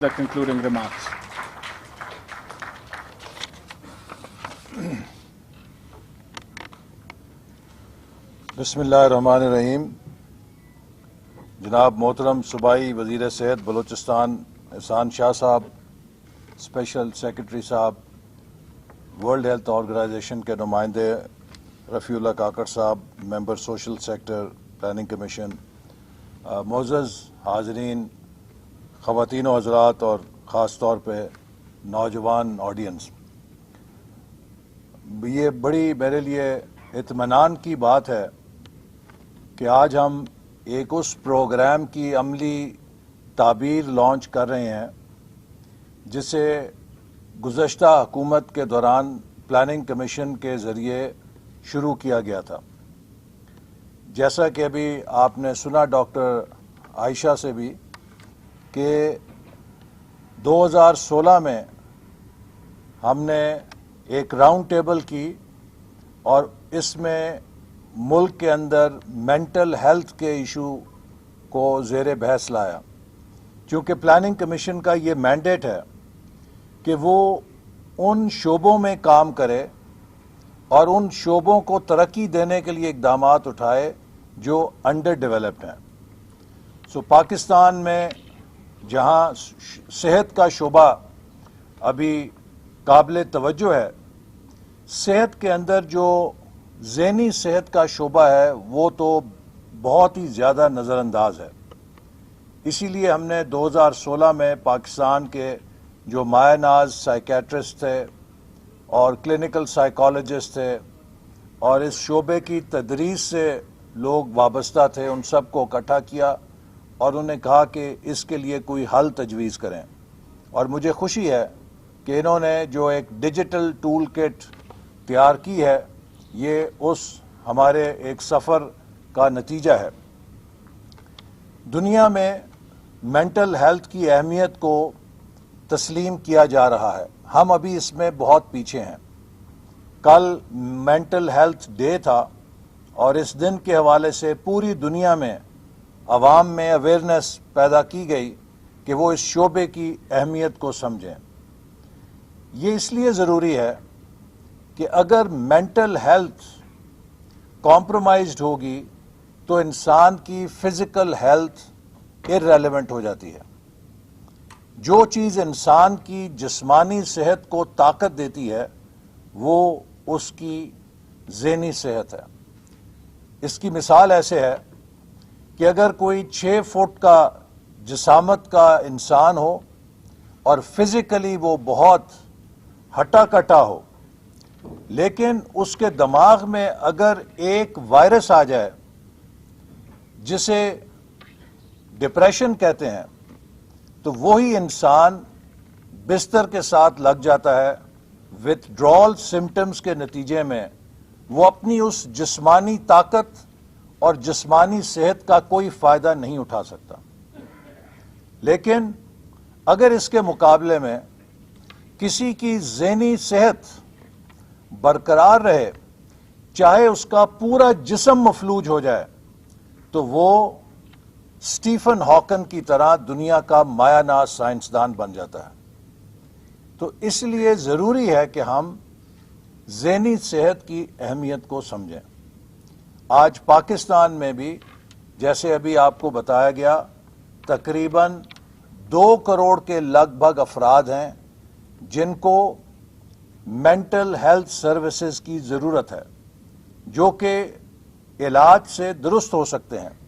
the concluding remarks. बसमीम जनाब मोहतरम सूबाई वज़ीर सेहत बलूचिस्तान एहसान शाह साहब स्पेशल सेक्रेटरी साहब वर्ल्ड हेल्थ ऑर्गेनाइजेशन के नुमाइंदे रफ़ीउल्ला काकड़ साहब member social sector planning commission Moz हाजरीन ख़वातीन हजरात और ख़ास तौर पर नौजवान ऑडियंस ये बड़ी मेरे लिए इतमान की बात है कि आज हम एक उस प्रोग्राम की अमली ताबीर लॉन्च कर रहे हैं जिसे गुज्त हुकूमत के दौरान प्लानिंग कमीशन के ज़रिए शुरू किया गया था जैसा कि अभी आपने सुना डॉक्टर आयशा से भी कि 2016 में हमने एक राउंड टेबल की और इसमें मुल्क के अंदर मेंटल हेल्थ के इशू को जेर बहस लाया। क्योंकि प्लानिंग कमीशन का ये मैंडेट है कि वो उन शोबों में काम करे और उन शोबों को तरक्की देने के लिए इकदाम उठाए जो अंडर डेवलप्ड हैं। सो पाकिस्तान में जहाँ सेहत का शोबा अभी काबिल तवज्जो है, सेहत के अंदर जो जहनी सेहत का शोबा है, वो तो बहुत ही ज़्यादा नज़रअंदाज है। इसीलिए हमने 2016 में पाकिस्तान के जो मायानाज साइकेट्रिस्ट थे और क्लिनिकल साइकोलॉजिस्ट थे और इस शोबे की तदरीस से लोग वाबस्ता थे, उन सबको इकट्ठा किया। और उन्होंने कहा कि इसके लिए कोई हल तजवीज़ करें। और मुझे खुशी है कि इन्होंने जो एक डिजिटल टूल किट तैयार की है, ये उस हमारे एक सफ़र का नतीजा है। दुनिया में मेंटल हेल्थ की अहमियत को तस्लीम किया जा रहा है। हम अभी इसमें बहुत पीछे हैं। कल मेंटल हेल्थ डे था और इस दिन के हवाले से पूरी दुनिया में आवाम में अवेयरनेस पैदा की गई कि वो इस शोबे की अहमियत को समझें। ये इसलिए ज़रूरी है कि अगर मेंटल हेल्थ कॉम्प्रोमाइज्ड होगी तो इंसान की फ़िज़िकल हेल्थ इरेलीवेंट हो जाती है। जो चीज़ इंसान की जिस्मानी सेहत को ताकत देती है, वो उसकी जहनी सेहत है। इसकी मिसाल ऐसे है कि अगर कोई छः फुट का जिसामत का इंसान हो और फिजिकली वो बहुत हटा कटा हो, लेकिन उसके दिमाग में अगर एक वायरस आ जाए, जिसे डिप्रेशन कहते हैं तो वही इंसान बिस्तर के साथ लग जाता है विथड्रॉल सिम्टम्स के नतीजे में, वो अपनी उस जिस्मानी ताकत और जिस्मानी सेहत का कोई फ़ायदा नहीं उठा सकता। लेकिन अगर इसके मुकाबले में किसी की जहनी सेहत बरकरार रहे, चाहे उसका पूरा जिसम मफलूज हो जाए तो वो स्टीफन हॉकन की तरह दुनिया का मायानाज साइंसदान बन जाता है। तो इसलिए ज़रूरी है कि हम जहनी सेहत की अहमियत को समझें। आज पाकिस्तान में भी, जैसे अभी आपको बताया गया, तकरीबन दो करोड़ के लगभग अफराद हैं जिनको मेंटल हेल्थ सर्विसेज़ की ज़रूरत है, जो कि इलाज से दुरुस्त हो सकते हैं।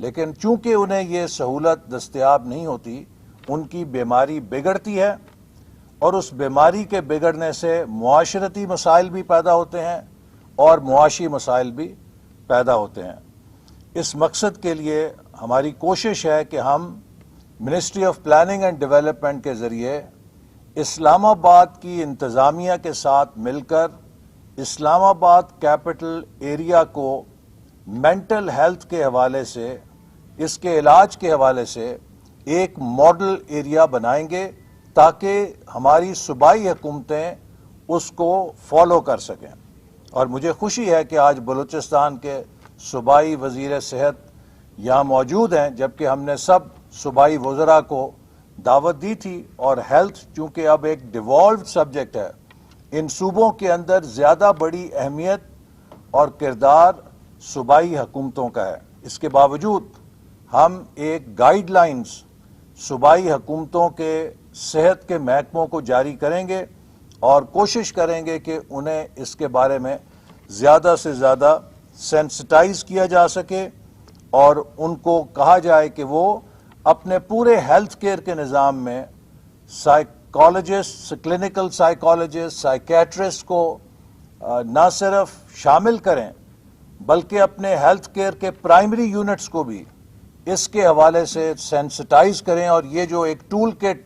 लेकिन चूँकि उन्हें ये सहूलत दस्तियाब नहीं होती, उनकी बीमारी बिगड़ती है और उस बीमारी के बिगड़ने से मुआशरती मसाइल भी पैदा होते हैं और मुआशी मसाइल भी पैदा होते हैं। इस मकसद के लिए हमारी कोशिश है कि हम ministry of planning and development के ज़रिए इस्लामाबाद की इंतज़ामिया के साथ मिलकर इस्लामाबाद कैपिटल एरिया को मेंटल हेल्थ के हवाले से, इसके इलाज के हवाले से एक मॉडल एरिया बनाएँगे ताकि हमारी सूबाई हुकूमतें उसको फॉलो कर सकें। और मुझे खुशी है कि आज बलूचिस्तान के सूबाई वज़ीर सेहत यहाँ मौजूद हैं, जबकि हमने सब सूबाई वज़रा को दावत दी थी और हेल्थ, चूँकि अब एक डिवॉल्व सब्जेक्ट है, इन सूबों के अंदर ज़्यादा बड़ी अहमियत और किरदार सूबाई हुकूमतों का है। इसके बावजूद हम एक गाइडलाइंस सूबाई हुकूमतों के सेहत के महकमों को जारी करेंगे और कोशिश करेंगे कि उन्हें इसके बारे में ज़्यादा से ज़्यादा सेंसिटाइज किया जा सके और उनको कहा जाए कि वो अपने पूरे हेल्थ केयर के निज़ाम में साइकोलॉजिस्ट क्लिनिकल साइकोलॉजिस्ट साइकेट्रिस्ट को ना सिर्फ़ शामिल करें, बल्कि अपने हेल्थ केयर के प्राइमरी यूनिट्स को भी इसके हवाले से सेंसिटाइज करें और ये जो एक टूल किट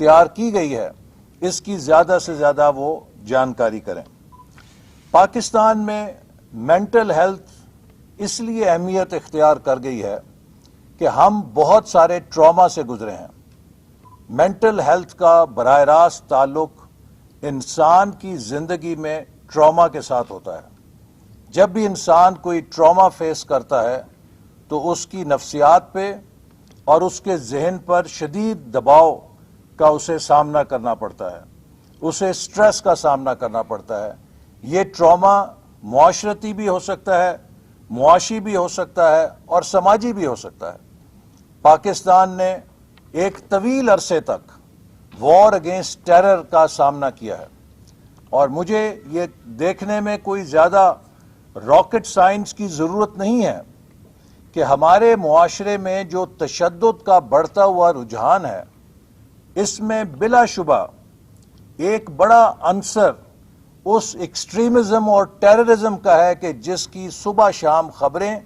तैयार की गई है इसकी ज़्यादा से ज़्यादा वो जानकारी करें। पाकिस्तान में मेंटल हेल्थ इसलिए अहमियत इख्तियार कर गई है कि हम बहुत सारे ट्रॉमा से गुजरे हैं। मेंटल हेल्थ का बरह रास्त ताल्लुक इंसान की ज़िंदगी में ट्रॉमा के साथ होता है। जब भी इंसान कोई ट्रॉमा फेस करता है तो उसकी नफ्सियात पे और उसके जहन पर शदीद दबाव का उसे सामना करना पड़ता है, उसे स्ट्रेस का सामना करना पड़ता है। ये ट्रॉमा मुआशरती भी हो सकता है, मुआशी भी हो सकता है और समाजी भी हो सकता है। पाकिस्तान ने एक तवील अरसे तक वॉर अगेंस्ट टेरर का सामना किया है। और मुझे ये देखने में कोई ज़्यादा रॉकेट साइंस की ज़रूरत नहीं है कि हमारे मुआशरे में जो तशद का बढ़ता हुआ रुझान है इसमें बिलाशुबा एक बड़ा अंसर उस एक्सट्रीमिज्म और टेररिज्म का है कि जिसकी सुबह शाम खबरें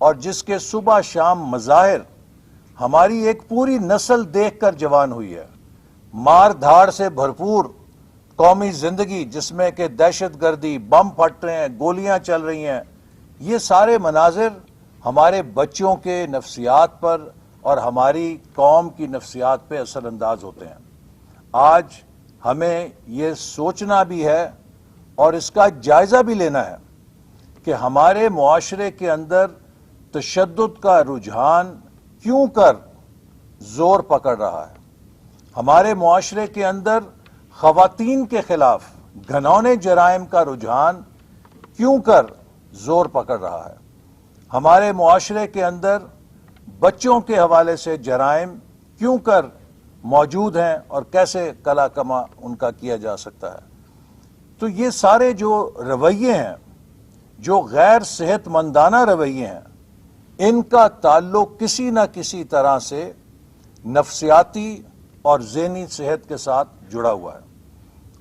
और जिसके सुबह शाम मज़ाहिर हमारी एक पूरी नस्ल देखकर जवान हुई है। मार धाड़ से भरपूर कौमी ज़िंदगी जिसमें कि दहशत गर्दी बम फट रहे हैं, गोलियाँ चल रही हैं, ये सारे मनाजिर हमारे बच्चों के नफ्सियात पर और हमारी कौम की नफ्सियात पे असरअंदाज होते हैं। आज हमें ये सोचना भी है और इसका जायज़ा भी लेना है कि हमारे मुआशरे के अंदर तशद का रुझान क्यों कर ज़ोर पकड़ रहा है। हमारे मुआशरे के अंदर खातन के खिलाफ घनौने जराइम का रुझान क्यों कर ज़ोर पकड़ रहा है। हमारे मुआशरे के अंदर बच्चों के हवाले से जराइम क्यों कर मौजूद हैं और कैसे कला कमा उनका किया जा सकता है? तो ये सारे जो रवैये हैं, जो गैर सेहतमंदाना रवैये हैं, इनका ताल्लुक किसी न किसी तरह से नफसियाती और जहनी सेहत के साथ जुड़ा हुआ है।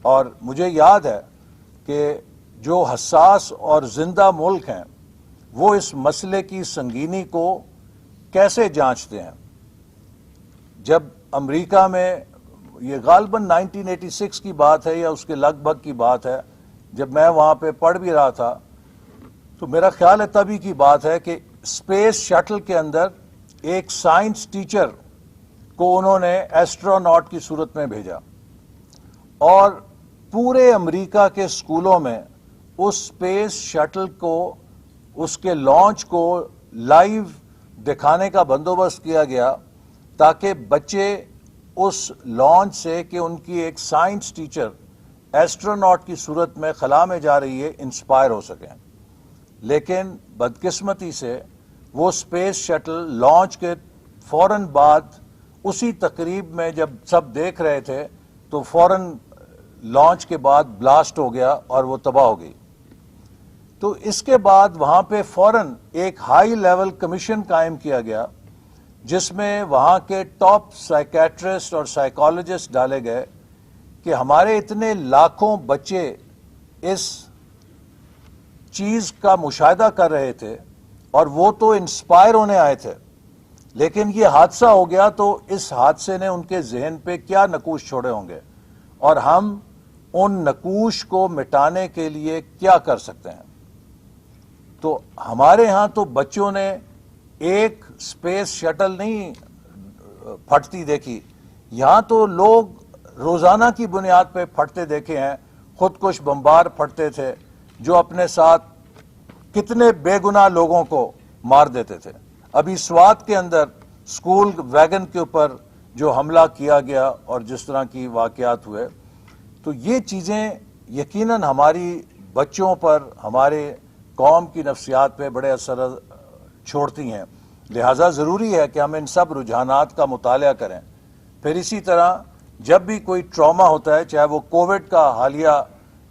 और मुझे याद है कि जो हसास और ज़िंदा मुल्क हैं, वो इस मसले की संगीनी को कैसे जांचते हैं? जब अमेरिका में ये गालबन 1986 की बात है या उसके लगभग की बात है, जब मैं वहाँ पे पढ़ भी रहा था तो मेरा ख्याल है तभी की बात है कि स्पेस शटल के अंदर एक साइंस टीचर को उन्होंने एस्ट्रोनॉट की सूरत में भेजा। और पूरे अमेरिका के स्कूलों में उस स्पेस शटल को, उसके लॉन्च को लाइव दिखाने का बंदोबस्त किया गया ताकि बच्चे उस लॉन्च से कि उनकी एक साइंस टीचर एस्ट्रोनॉट की सूरत में खला में जा रही है इंस्पायर हो सकें। लेकिन बदकिस्मती से वो स्पेस शटल लॉन्च के फ़ौरन बाद उसी तकरीब में जब सब देख रहे थे तो फ़ौरन लॉन्च के बाद ब्लास्ट हो गया और वो तबाह हो गई। तो इसके बाद वहाँ पे फ़ौरन एक हाई लेवल कमीशन कायम किया गया, जिसमें वहाँ के टॉप साइकेट्रिस्ट और साइकोलॉजिस्ट डाले गए कि हमारे इतने लाखों बच्चे इस चीज़ का मुशाह कर रहे थे और वो तो इंस्पायर होने आए थे। लेकिन ये हादसा हो गया तो इस हादसे ने उनके जहन पे क्या नकूश छोड़े होंगे और हम उन नकूश को मिटाने के लिए क्या कर सकते हैं? तो हमारे यहाँ तो बच्चों ने एक स्पेस शटल नहीं फटती देखी। यहाँ तो लोग रोज़ाना की बुनियाद पे फटते देखे हैं खुद कुछ बम्बार फटते थे, जो अपने साथ कितने बेगुनाह लोगों को मार देते थे। अभी स्वाद के अंदर स्कूल वैगन के ऊपर जो हमला किया गया और जिस तरह की वाकयात हुए तो ये चीज़ें यकीनन हमारी बच्चों पर, हमारे कौम की नफ्सियात पर बड़े असर छोड़ती हैं। लिहाजा ज़रूरी है कि हम इन सब रुझानात का मुताल करें। फिर इसी तरह जब भी कोई ट्रामा होता है चाहे वो कोविड का हालिया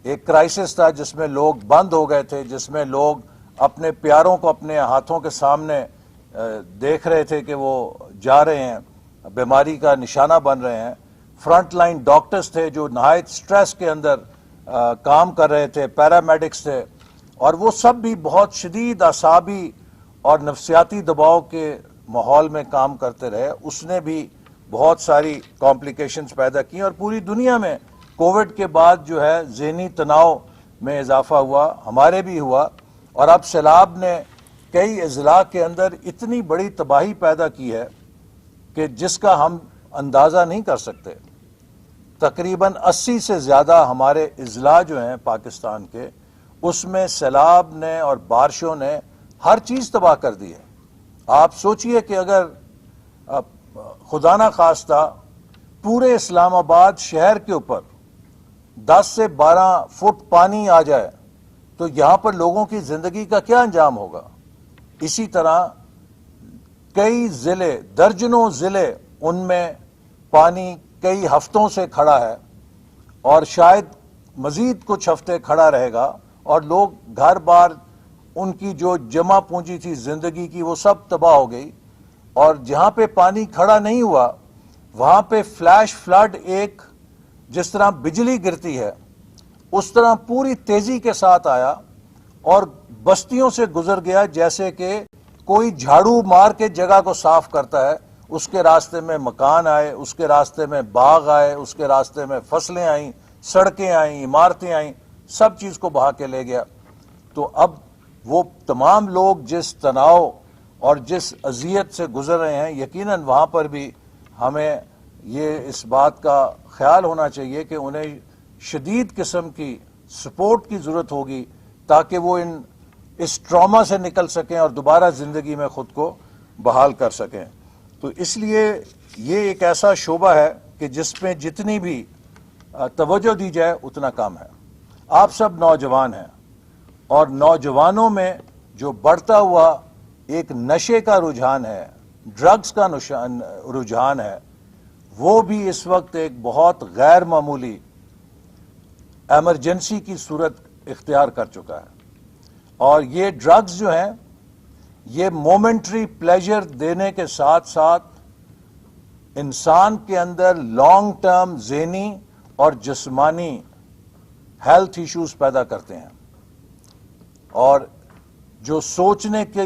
एक क्राइसिस था जिसमें लोग बंद हो गए थे जिसमें लोग अपने प्यारों को अपने हाथों के सामने देख रहे थे कि वो जा रहे हैं बीमारी का निशाना बन रहे हैं। फ्रंट लाइन डॉक्टर्स थे जो नहायत स्ट्रेस के अंदर आ, काम कर रहे थे पैरामेडिक्स थे। और वो सब भी बहुत शदीद असाबी और नफसियाती दबाव के माहौल में काम करते रहे। उसने भी बहुत सारी कॉम्प्लिकेशंस पैदा की और पूरी दुनिया में कोविड के बाद जो है जहनी तनाव में इजाफा हुआ, हमारे भी हुआ और अब सैलाब ने कई अजला के अंदर इतनी बड़ी तबाही पैदा की है कि जिसका हम अंदाज़ा नहीं कर सकते। तकरीबन 80 से ज़्यादा हमारे अजला जो हैं पाकिस्तान के उसमें सैलाब ने और बारिशों ने हर चीज़ तबाह कर दी है। आप सोचिए कि अगर खुदा ना खास्ता पूरे इस्लामाबाद शहर के ऊपर 10 से 12 फुट पानी आ जाए तो यहाँ पर लोगों की ज़िंदगी का क्या अंजाम होगा? इसी तरह कई ज़िले, दर्जनों ज़िले उनमें पानी कई हफ्तों से खड़ा है और शायद मजीद कुछ हफ़्ते खड़ा रहेगा। और लोग घर बार उनकी जो जमा पूंजी थी ज़िंदगी की, वो सब तबाह हो गई। और जहाँ पे पानी खड़ा नहीं हुआ, वहाँ पे फ्लैश फ्लड एक जिस तरह बिजली गिरती है, उस तरह पूरी तेज़ी के साथ आया और बस्तियों से गुजर गया, जैसे कि कोई झाड़ू मार के जगह को साफ़ करता है। उसके रास्ते में मकान आए, उसके रास्ते में बाग आए, उसके रास्ते में फ़सलें आई, सड़कें आई, इमारतें आई। सब चीज़ को बहा के ले गया। तो अब वो तमाम लोग जिस तनाव और जिस अजियत से गुजर रहे हैं, यकीनन वहाँ पर भी हमें ये इस बात का ख्याल होना चाहिए कि उन्हें शदीद किस्म की सपोर्ट की ज़रूरत होगी ताकि वो इन, इस ट्रॉमा से निकल सकें और दोबारा ज़िंदगी में ख़ुद को बहाल कर सकें। तो इसलिए ये एक ऐसा शोबा है कि जिसमें जितनी भी तवज्जो दी जाए, उतना काम है। आप सब नौजवान हैं। और नौजवानों में जो बढ़ता हुआ एक नशे का रुझान है ड्रग्स का रुझान है, वो भी इस वक्त एक बहुत गैर मामूली एमरजेंसी की सूरत इख्तियार कर चुका है। और ये ड्रग्स जो हैं, ये मोमेंट्री प्लेजर देने के साथ साथ इंसान के अंदर लॉन्ग टर्म जेनी और जिस्मानी हेल्थ इश्यूज़ पैदा करते हैं। और जो सोचने के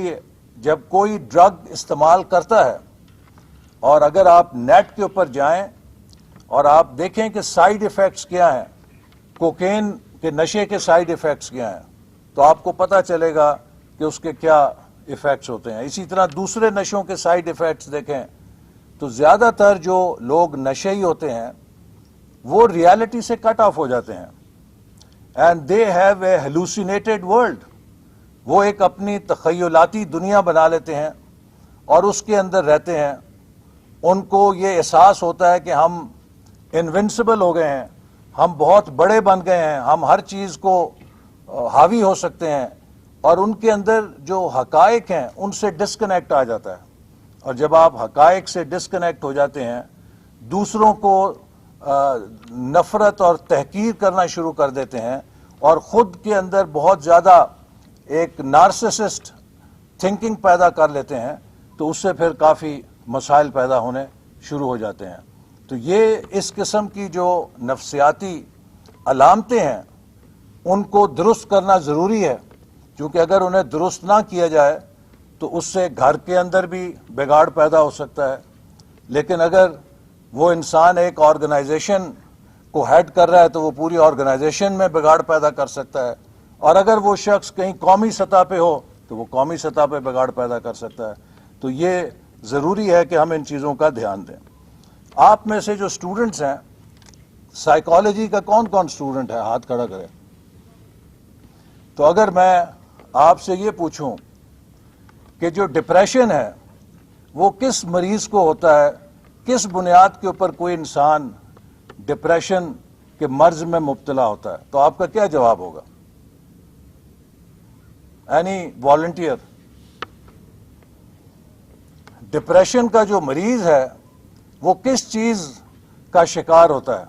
जब कोई ड्रग इस्तेमाल करता है, और अगर आप नेट के ऊपर जाएँ, और आप देखें कि साइड इफ़ेक्ट्स क्या हैं कोकेन के नशे के साइड इफ़ेक्ट्स क्या हैं तो आपको पता चलेगा कि उसके क्या इफ़ेक्ट्स होते हैं। इसी तरह दूसरे नशों के साइड इफ़ेक्ट्स देखें तो ज़्यादातर जो लोग नशे ही होते हैं, वो रियलिटी से कट ऑफ़ हो जाते हैं। And they have a hallucinated world वो एक अपनी तखयलाती दुनिया बना लेते हैं और उसके अंदर रहते हैं। उनको ये एहसास होता है कि हम इनविंसिबल हो गए हैं। हम बहुत बड़े बन गए हैं। हम हर चीज़ को हावी हो सकते हैं। और उनके अंदर जो हकायक हैं, उनसे डिस्कनेक्ट आ जाता है। और जब आप हकायक से डिस्कनेक्ट हो जाते हैं, दूसरों को नफ़रत और तहकीर करना शुरू कर देते हैं और ख़ुद के अंदर बहुत ज़्यादा एक नार्सिसिस्ट थिंकिंग पैदा कर लेते हैं तो उससे फिर काफ़ी मसाइल पैदा होने शुरू हो जाते हैं। तो ये इस किस्म की जो नफसियाती अलामतें हैं, उनको दुरुस्त करना ज़रूरी है, क्योंकि अगर उन्हें दुरुस्त ना किया जाए तो उससे घर के अंदर भी बिगाड़ पैदा हो सकता है। लेकिन अगर वो इंसान एक ऑर्गेनाइजेशन को हेड कर रहा है तो वो पूरी ऑर्गेनाइजेशन में बिगाड़ पैदा कर सकता है। और अगर वो शख्स कहीं कौमी सतह पे हो तो वो कौमी सतह पे बिगाड़ पैदा कर सकता है। तो ये ज़रूरी है कि हम इन चीज़ों का ध्यान दें। आप में से जो स्टूडेंट्स हैं साइकोलॉजी का कौन कौन स्टूडेंट है? हाथ खड़ा करें। तो अगर मैं आपसे ये पूछूँ कि जो डिप्रेशन है, वो किस मरीज़ को होता है? किस बुनियाद के ऊपर कोई इंसान डिप्रेशन के मर्ज में मुबतला होता है? तो आपका क्या जवाब होगा? एनी वॉलंटियर डिप्रेशन का जो मरीज़ है, वो किस चीज़ का शिकार होता है?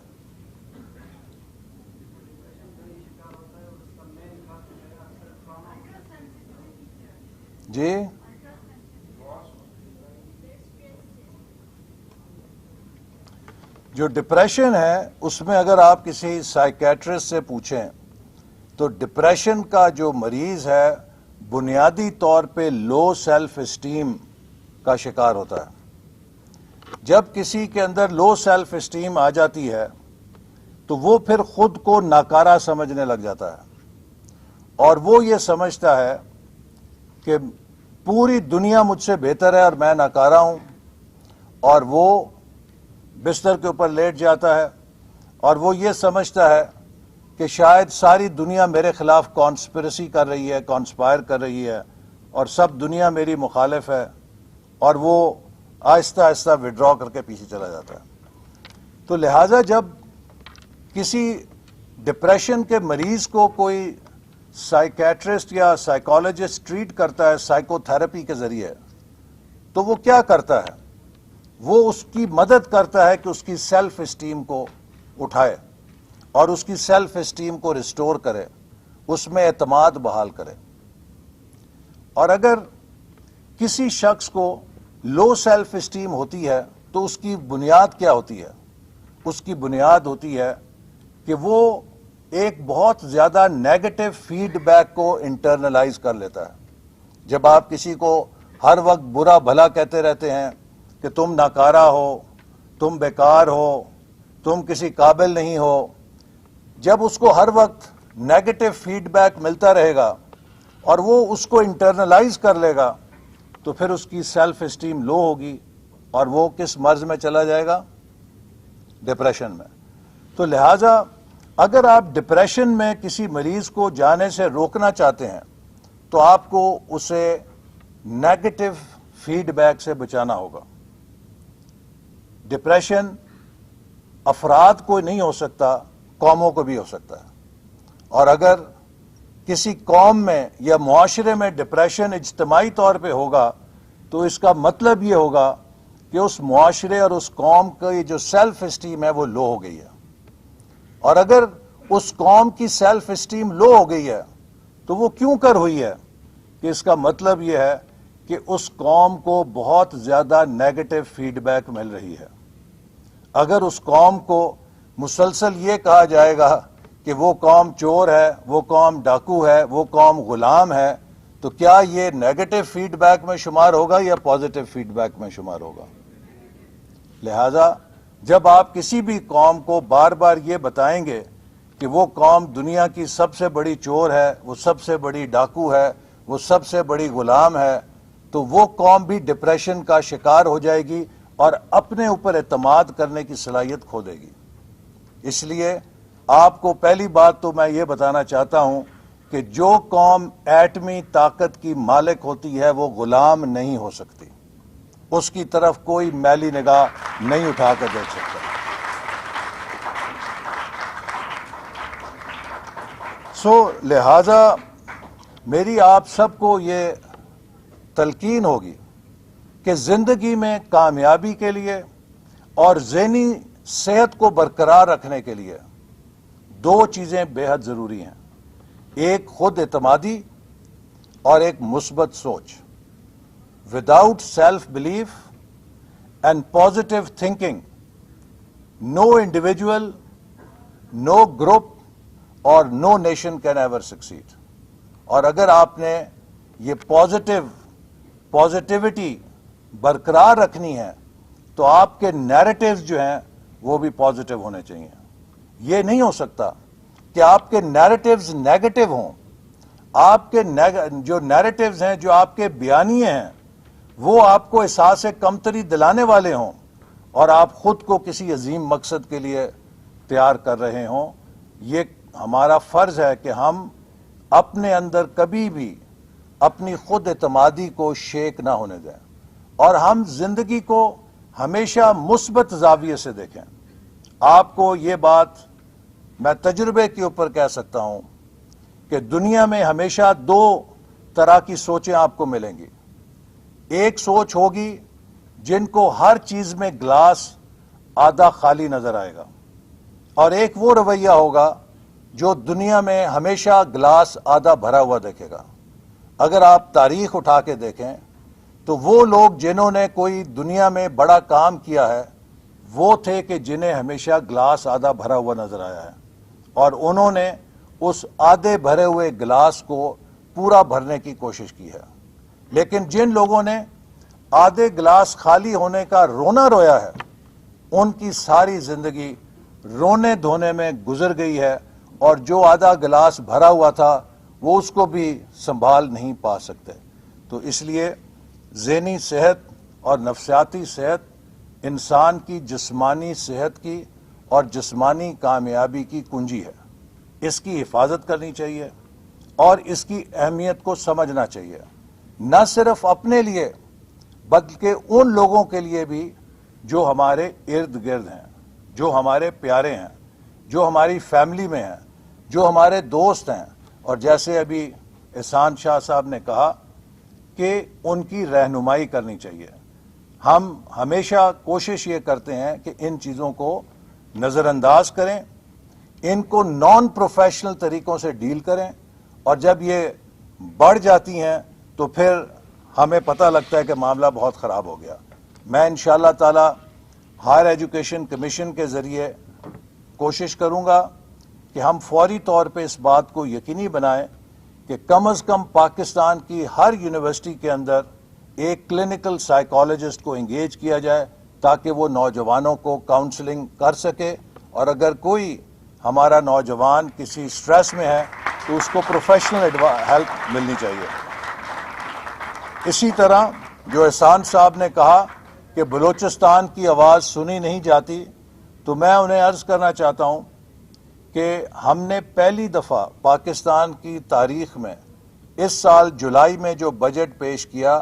जी? जो डिप्रेशन है, उसमें अगर आप किसी साइकेट्रिस्ट से पूछें तो डिप्रेशन का जो मरीज़ है, बुनियादी तौर पे लो सेल्फ स्टीम का शिकार होता है। जब किसी के अंदर लो सेल्फ स्टीम आ जाती है तो वो फिर खुद को नाकारा समझने लग जाता है। और वो ये समझता है कि पूरी दुनिया मुझसे बेहतर है और मैं नाकारा हूँ, और वो बिस्तर के ऊपर लेट जाता है और वो ये समझता है कि शायद सारी दुनिया मेरे खिलाफ कॉन्स्परेसी कर रही है कॉन्स्पायर कर रही है और सब दुनिया मेरी मुखालिफ है और वो आहिस्ता आहिस्ता विड्रॉ करके पीछे चला जाता है। तो लिहाजा जब किसी डिप्रेशन के मरीज़ को कोई साइकेट्रिस्ट या साइकोलॉजिस्ट ट्रीट करता है साइकोथेरेपी के ज़रिए तो वो क्या करता है? वो उसकी मदद करता है कि उसकी सेल्फ स्टीम को उठाए और उसकी सेल्फ स्टीम को रिस्टोर करे, उसमें एतमाद बहाल करे। और अगर किसी शख्स को लो सेल्फ स्टीम होती है तो उसकी बुनियाद क्या होती है? उसकी बुनियाद होती है कि वो एक बहुत ज़्यादा नेगेटिव फीडबैक को इंटरनलाइज कर लेता है। जब आप किसी को हर वक्त बुरा भला कहते रहते हैं कि तुम नाकारा हो, तुम बेकार हो, तुम किसी काबिल नहीं हो। जब उसको हर वक्त नेगेटिव फीडबैक मिलता रहेगा और वो उसको इंटरनलाइज कर लेगा तो फिर उसकी सेल्फ स्टीम लो होगी और वो किस मर्ज में चला जाएगा? डिप्रेशन में। तो लिहाजा, अगर आप डिप्रेशन में किसी मरीज़ को जाने से रोकना चाहते हैं तो आपको उसे नेगेटिव फीडबैक से बचाना होगा। डिप्रेशन अफराद को नहीं हो सकता, कौमों को भी हो सकता है। और अगर किसी कौम में या मुआरे में डिप्रेशन इज्तमाही तौर पर होगा तो इसका मतलब ये होगा कि उस मुआरे और उस कौम की जो सेल्फ इस्टीम है वो लो हो गई है। और अगर उस कौम की सेल्फ इस्टीम लो हो गई है तो वो क्यों कर हुई है? कि इसका मतलब यह है कि उस कौम को बहुत ज़्यादा नेगेटिव फीडबैक मिल रही है। अगर उस कौम को मुसलसल ये कहा जाएगा कि वो कौम चोर है, वो कौम डाकू है, वो कौम गुलाम है तो क्या ये नेगेटिव फीडबैक में शुमार होगा या पॉजिटिव फीडबैक में शुमार होगा? लिहाजा, जब आप किसी भी कौम को बार बार ये बताएँगे कि वो कौम दुनिया की सबसे बड़ी चोर है, वो सबसे बड़ी डाकू है, वो सबसे बड़ी गुलाम है तो वो कौम भी डिप्रेशन का शिकार हो जाएगी और अपने ऊपर एतमाद करने की सलाहियत खो देगी। इसलिए आपको पहली बात तो मैं ये बताना चाहता हूँ कि जो कौम एटमी ताकत की मालिक होती है, वो गुलाम नहीं हो सकती। उसकी तरफ़ कोई मैली निगाह नहीं उठाकर देख सकता। सो, लिहाजा मेरी आप सबको ये तलकीन होगी कि ज़िंदगी में कामयाबी के लिए और जहनी सेहत को बरकरार रखने के लिए दो चीज़ें बेहद ज़रूरी हैं। एक खुद एतमादी और एक मुस्बत सोच। Without self belief and positive thinking no individual no group और no nation can ever succeed और अगर आपने ये पॉजिटिव पॉजिटिविटी बरकरार रखनी है तो आपके नैरेटिव्स जो हैं, वो भी पॉजिटिव होने चाहिए। ये नहीं हो सकता कि आपके नैरेटिव्स नेगेटिव हों। आपके जो नैरेटिव्स हैं, जो आपके बयानिए हैं, वो आपको एहसास कमतरी दिलाने वाले हों और आप खुद को किसी अजीम मकसद के लिए तैयार कर रहे हों। ये हमारा फ़र्ज़ है कि हम अपने अंदर कभी भी अपनी खुद एतमादी को शेक ना होने दें। और हम ज़िंदगी को हमेशा मुस्बत जाविये से देखें। आपको ये बात मैं तजुर्बे के ऊपर कह सकता हूँ कि दुनिया में हमेशा दो तरह की सोचें आपको मिलेंगी। एक सोच होगी जिनको हर चीज़ में ग्लास आधा खाली नज़र आएगा और एक वो रवैया होगा जो दुनिया में हमेशा ग्लास आधा भरा हुआ देखेगा। अगर आप तारीख उठा के देखें तो वो लोग जिन्होंने कोई दुनिया में बड़ा काम किया है, वो थे कि जिन्हें हमेशा ग्लास आधा भरा हुआ नज़र आया है। और उन्होंने उस आधे भरे हुए गिलास को पूरा भरने की कोशिश की है। लेकिन जिन लोगों ने आधे गिलास खाली होने का रोना रोया है, उनकी सारी ज़िंदगी रोने धोने में गुजर गई है और जो आधा गिलास भरा हुआ था, वो उसको भी संभाल नहीं पा सकते। तो इसलिए जहनी सेहत और नफसियाती सेहत, इंसान की जिस्मानी सेहत की और जिस्मानी कामयाबी की कुंजी है। इसकी हिफाजत करनी चाहिए और इसकी अहमियत को समझना चाहिए। न सिर्फ़ अपने लिए, बल्कि उन लोगों के लिए भी जो हमारे इर्द गिर्द हैं, जो हमारे प्यारे हैं, जो हमारी फैमिली में हैं, जो हमारे दोस्त हैं। और जैसे अभी एहसान शाह साहब ने कहा कि उनकी रहनुमाई करनी चाहिए। हम हमेशा कोशिश ये करते हैं कि इन चीज़ों को नज़रअंदाज करें, इनको नॉन प्रोफेशनल तरीकों से डील करें और जब ये बढ़ जाती हैं तो फिर हमें पता लगता है कि मामला बहुत ख़राब हो गया। मैं इन ताला हायर एजुकेशन कमीशन के ज़रिए कोशिश करूँगा कि हम फौरी तौर पे इस बात को यकीनी बनाएँ कि कम अज़ कम पाकिस्तान की हर यूनिवर्सिटी के अंदर एक क्लिनिकल साइकोलॉजिस्ट को इंगेज किया जाए ताकि वो नौजवानों को काउंसलिंग कर सके। और अगर कोई हमारा नौजवान किसी स्ट्रेस में है तो उसको प्रोफेशनल हेल्प मिलनी चाहिए। इसी तरह जो एहसान साहब ने कहा कि बलूचिस्तान की आवाज़ सुनी नहीं जाती तो मैं उन्हें अर्ज़ करना चाहता हूँ कि हमने पहली दफ़ा पाकिस्तान की तारीख में, इस साल जुलाई में जो बजट पेश किया,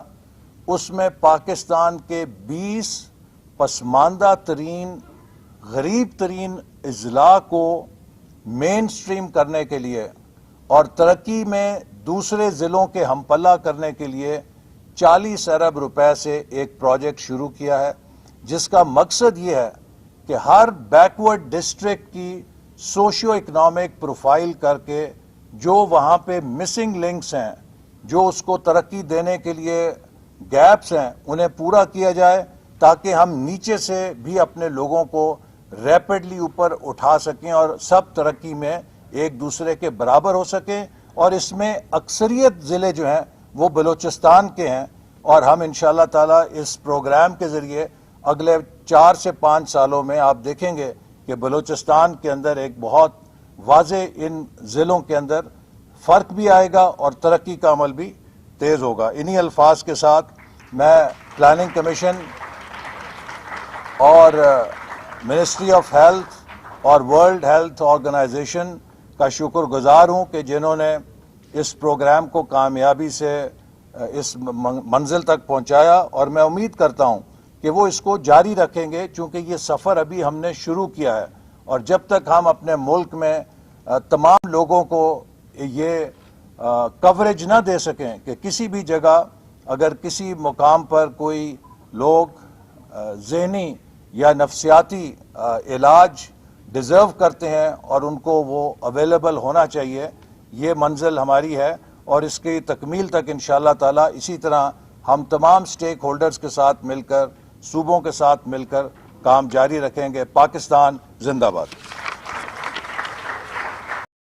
उसमें पाकिस्तान के 20 पसमानदा तरीन, गरीब तरीन अजला को मेन स्ट्रीम करने के लिए और तरक्की में दूसरे ज़िलों के हमपल्ला करने के लिए 40 अरब रुपए से एक प्रोजेक्ट शुरू किया है, जिसका मकसद ये है कि हर बैकवर्ड डिस्ट्रिक्ट की सोशियो इकोनॉमिक प्रोफ़ाइल करके जो वहाँ पे मिसिंग लिंक्स हैं, जो उसको तरक्की देने के लिए गैप्स हैं, उन्हें पूरा किया जाए ताकि हम नीचे से भी अपने लोगों को रैपिडली ऊपर उठा सकें और सब तरक्की में एक दूसरे के बराबर हो सकें। और इसमें अक्सरियत ज़िले जो हैं, वो बलूचिस्तान के हैं और हम इन ताला इस प्रोग्राम के ज़रिए अगले चार से पाँच सालों में आप देखेंगे कि बलूचिस्तान के अंदर एक बहुत वाज इन ज़िलों के अंदर फ़र्क भी आएगा और तरक्की का अमल भी तेज़ होगा। इन्हीं अल्फाज के साथ मैं प्लानिंग कमीशन और मिनिस्ट्री ऑफ़ हेल्थ और वर्ल्ड हेल्थ ऑर्गेनाइजेशन का शुक्रगुजार हूँ कि जिन्होंने इस प्रोग्राम को कामयाबी से इस मंजिल तक पहुँचाया और मैं उम्मीद करता हूँ कि वो इसको जारी रखेंगे क्योंकि ये सफ़र अभी हमने शुरू किया है। और जब तक हम अपने मुल्क में तमाम लोगों को ये कवरेज ना दे सकें कि किसी भी जगह अगर किसी मुकाम पर कोई लोग जहनी या नफसियाती इलाज डिज़र्व करते हैं और उनको वो अवेलेबल होना चाहिए, ये मंजिल हमारी है। और इसकी तकमील तक इन ताला इसी तरह हम तमाम स्टेक होल्डर्स के साथ मिलकर सूबों के साथ मिलकर काम जारी रखेंगे। पाकिस्तान जिंदाबाद।